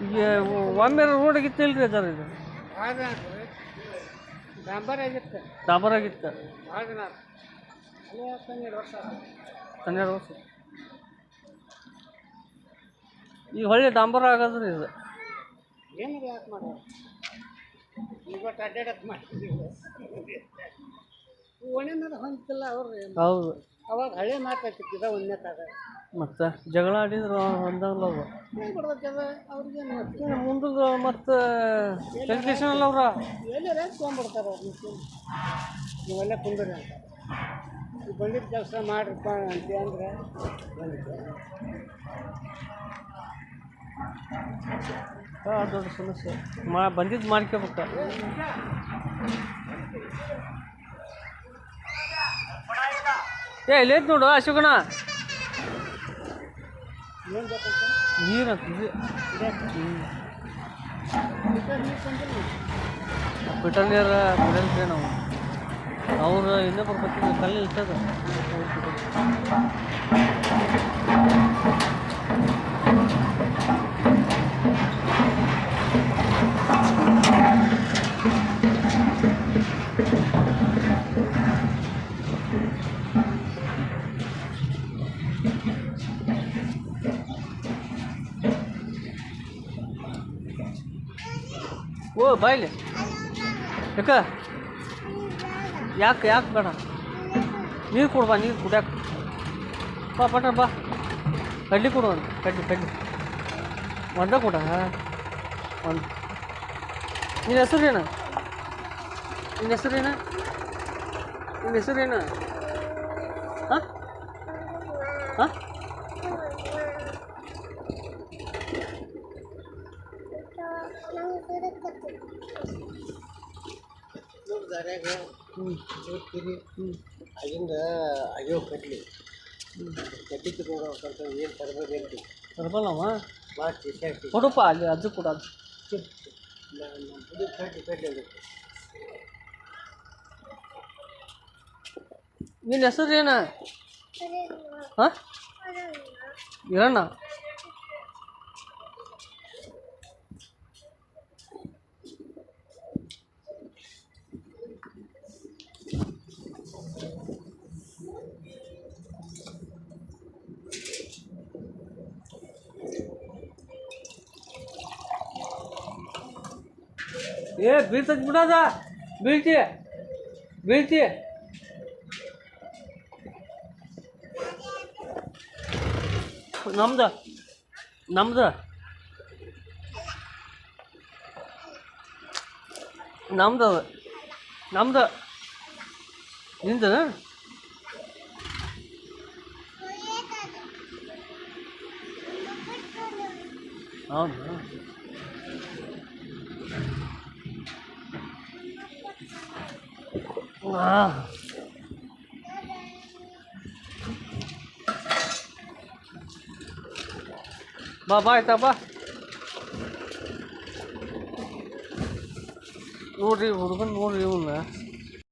ಈಗ ಒಮ್ಮೆ ರೋಡ್ ಆಗಿತ್ತಿಲ್ರಿ ಅದರ ಇದು? ಡಾಂಬರ್ ಆಗಿತ್ತು ಆಗಿತ್ತು ಹನ್ನೆರಡು ವರ್ಷ. ಈ ಈಗ ಹೊಳ್ಳಿ ಡಾಂಬರ್ ಆಗದ್ರಿ ಇದು. ಏನು ಯಾಕೆ ಮಾಡಿ ಇವತ್ತು ಅಡ್ಡಾಡಕ್ಕೆ ಒಣೇನಾರ ಹೊಂದಿಲ್ಲ ಅವ್ರು ಹೌದು. ಅವಾಗ ಹಳೆ ಮಾತಾಡ್ತಿದ್ದ ಒಂದನೇ ಕಾದ ಮತ್ತು ಜಗಳ ಆಡಿದ್ರು ಒಂದಲ್ಲ ಅವರು ಅವ್ರಿಗೇನು ಮುಂದದ ಮತ್ತು ಎಜುಕೇಷನ್ ಅಲ್ಲ ಅವ್ರ. ಎಲ್ಲಾರ ತೊಗೊಂಡ್ಬಿಡ್ತಾರೆ ಅವ್ರು ನೀವೆಲ್ಲ ಕುಂದ್ರಿ ಅಂತ. ಬಂದಿದ್ದ ಕೆಲಸ ಮಾಡಿರಪ್ಪ ಅಂತ ಅಂದ್ರೆ ಭಾಳ ದೊಡ್ಡ ಸಮಸ್ಯೆ. ಮಾ ಬಂದಿದ್ದು ಮಾಡ್ಕೋಬೇಕು. ಏ ಇಲ್ಲೇ ನೋಡು ಅಶೋಕಣ ಏನು ಬೇಕಂತ ನೀರು ಅಂತ ಇದು. ಲಿಟರ್ ನೀರು ಬಿಡಲ್ರಿ ನಾವು. ಅವ್ರು ಇನ್ನೊಬ್ರು ಬರ್ಬೇಕು ಕಲ್ಲಿ ಇರ್ತದ ಓ, ಬಾಯ್ಲಿ. ಯಾಕ? ಯಾಕೆ ಯಾಕೆ ಬೇಡ? ನೀರು ಕೊಡ್ಬಾ, ನೀರು ಕುಡ್ಯಾಕ ಬಾ ಪಟ ಬಾ. ಕಡ್ಲಿ ಕೊಡು ಒಂದು, ಕಡ್ಲಿ ಕಡ್ಲಿ. ಒಂದ ಕೊಡ ಒಂದು. ನಿನ್ನ ಹೆಸರೇನು? ನಿನ್ನ ಹೆಸರೇನು? ನಿನ್ನ ಹೆಸರೇನು? ದಾರ್ಯಾಗ ಹೋಗ್ತೀರಿ ಆಗಿಂದ ಅಯ್ಯೋ ಕಡ್ಲಿ. ಕಟ್ಟಿ ತಗೊಂಡು ಏನು ತರಬೇಕಂತ ತರಬಲ್ಲವ? ಭಾಳ ಟೇಸ್ಟಿ ಕೊಡಪ್ಪ ಅಲ್ಲಿ ಅದು ಕೂಡ ಅದು. ಕಟ್ಟಿ ಅಂತ ನಿನ್ನ ಹೆಸರು ಏನ? ಹಾಂ? ಇರಣ್ಣ. ಏ ಬೀಳ್ತದ ಬಿಡೋದ ಬೀಳ್ತಿ. ಬೀಳ್ತಿ. ನಮ್ದು. ನಮ್ದು. ನಮ್ದು ಅದು. ನಮ್ದು. ನಿಂದು ಹೌದು? 와. 봐봐 이따 봐 우리 모르건 모르겠네